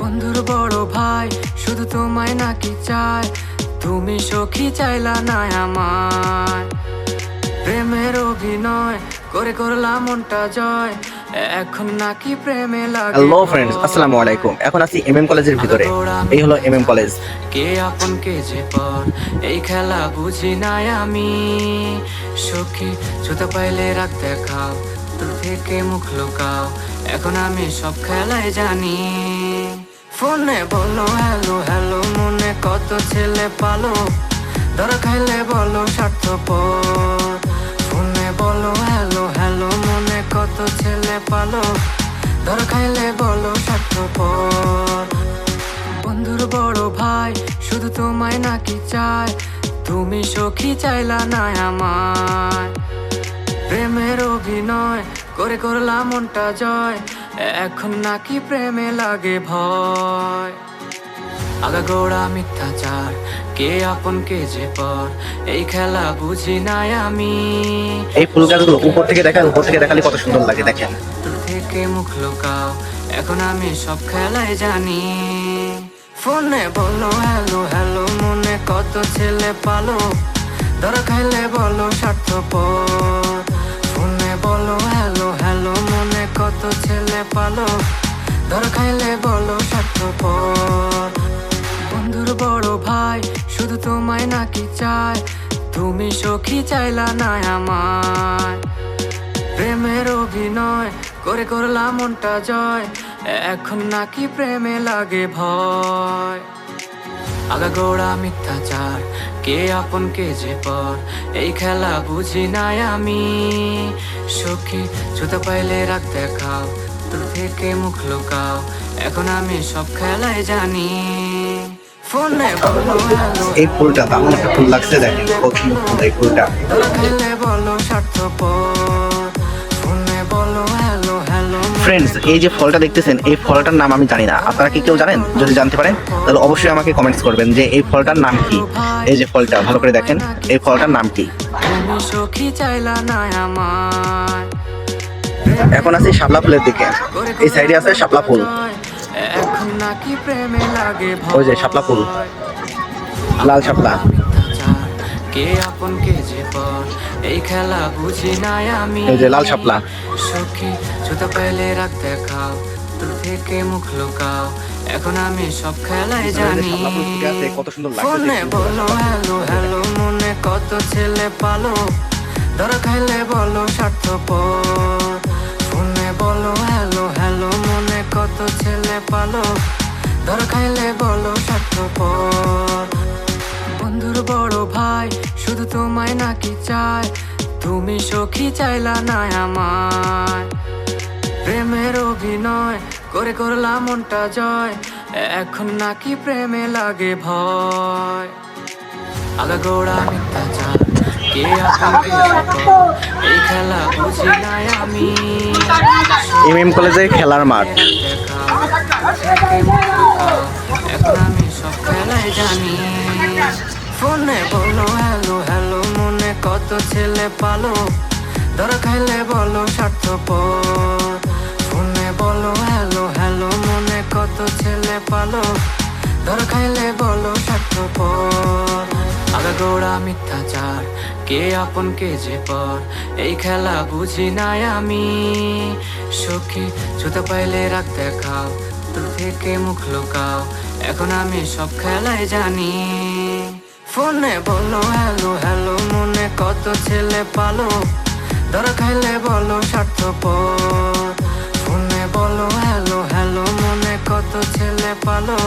বন্ধুর বড় ভাই শুধু তোমায় নাকি চায়। তুমি সখী চাইলা না আমায়। প্রেমের অভিনয় করে করলাম মনটা জয়। এখন নাকি প্রেমে লাগে হ্যালো ফ্রেন্ডস আসসালামু আলাইকুম। এখন আছি এমএম কলেজের ভিতরে। এই হলো এমএম কলেজ কে আপন কে যে পর। এই খেলা বুঝি নাই আমি। সখী জুতো পাইলে রাখ দেখাও তোর থেকে মুখ লুকাও। এখন আমি সব খেলায় জানি। ফোনে বলো হ্যালো হ্যালো মনে কত ছেলে পালো? ধরা খাইলে বলো, স্বার্থপর। ফোনে বলো হ্যালো হ্যালো মনে কত ছেলে পালো? ধরা খাইলে বলো, স্বার্থপর। বন্ধুর বড় ভাই, শুধু তোমায় নাকি চায়। তুমি সখী চাইলা না আমায়। প্রেমের অভিনয়, করে করলাম মনটা জয়। এখন নাকি প্রেমে লাগে ভয়। আগা গোড়া মিথ্যাচার কে আপন কে যে পর এই খেলা বুঝি নাই আমি। এই ফুল গাছগুলো উপর থেকে দেখা উপর থেকে দেখালে কত সুন্দর লাগে দেখেন। তোর থেকে মুখ লুকাও এখন আমি সব খেলায় জানি। ফোনে বলো হ্যালো হ্যালো মনে কত ছেলে পালো? ধরা খাইলে বলো স্বার্থপর। ছেলে পালো খাইলে বলো স্বার্থপর। বন্ধুর বড় ভাই, শুধু তোমায় নাকি চায়। তুমি সখী চাইলা না আমায়। প্রেমের অভিনয় করে করলাম মনটা জয়। এখন নাকি প্রেমে লাগে ভয়। আগা গোড়া মিথ্যাচার, কে আপন কে যে পর? এই খেলা বুঝি নাই আমি। সখী জুতো পাইলে রাখ দেখাও। তোর থেকে মুখ লুকাও। এখন আমি সব খেলায় জানি। এই ফুলটা দারুণ একটা ফুল লাগছে দেখেন কত সুন্দর ফুল এই ফুলটা খেলে বলো স্বার্থপর। হ্যালো হ্যালো ফ্রেন্ডস এই যে ফলটা দেখতেছেন এই ফলটার নাম আমি জানি না। আপনারা কি কেউ জানেন? যদি জানতে পারেন তাহলে অবশ্যই আমাকে কমেন্টস করবেন যে এই ফলটার নাম কি? এই যে ফলটা ভালো করে দেখেন এই ফলটার নাম কি? চাইলা না আমার। এখন আছি শাপলা ফুলের দিকে এই সাইডে আছে শাপলা ফুল। ওই যে শাপলা ফুল। লাল শাপলা কে আপন কে যে এই খেলা বুঝি নাই যে লাল শাপলা। থেকে মুখ লুকাও এখন আমি সব জানি কত হ্যালো মনে কত ছেলে পালো ধরা খাইলে বলো স্বার্থপর পালো, ধরা খাইলে বলো স্বার্থপর। বন্ধুর বড় ভাই, শুধু তোমায় নাকি চায়। তুমি সখী চাইলা না আমায়। প্রেমের অভিনয়, করে করলাম মনটা জয়। এখন নাকি প্রেমে লাগে ভয়। আগা গোড়া মিথ্যাচার। কে এই খেলা বুঝি নাই আমি। এমএম কলেজের খেলার মাঠ। এখন আমি সব খেলায় জানি। ফোনে বলো হ্যালো হ্যালো মনে কত ছেলে পালো। ধরা খাইলে বলো স্বার্থপর। ফোনে বলো হ্যালো হ্যালো মনে কত ছেলে পালো। ধরা খাইলে বলো স্বার্থপর। আগা গোড়া মিথ্যাচার কে আপন কে যে পর? এই খেলা বুঝি নাই আমি। সখী জুতো পাইলে রাখ দেখাও তোর থেকে মুখ লুকাও। এখন আমি সব খেলায় জানি। ফোনে বলো, হ্যালো হ্যালো, মনে কত ছেলে পালো? ধরা খাইলে বলো, স্বার্থপর। ফোনে বলো, হ্যালো হ্যালো, মনে কত ছেলে পালো?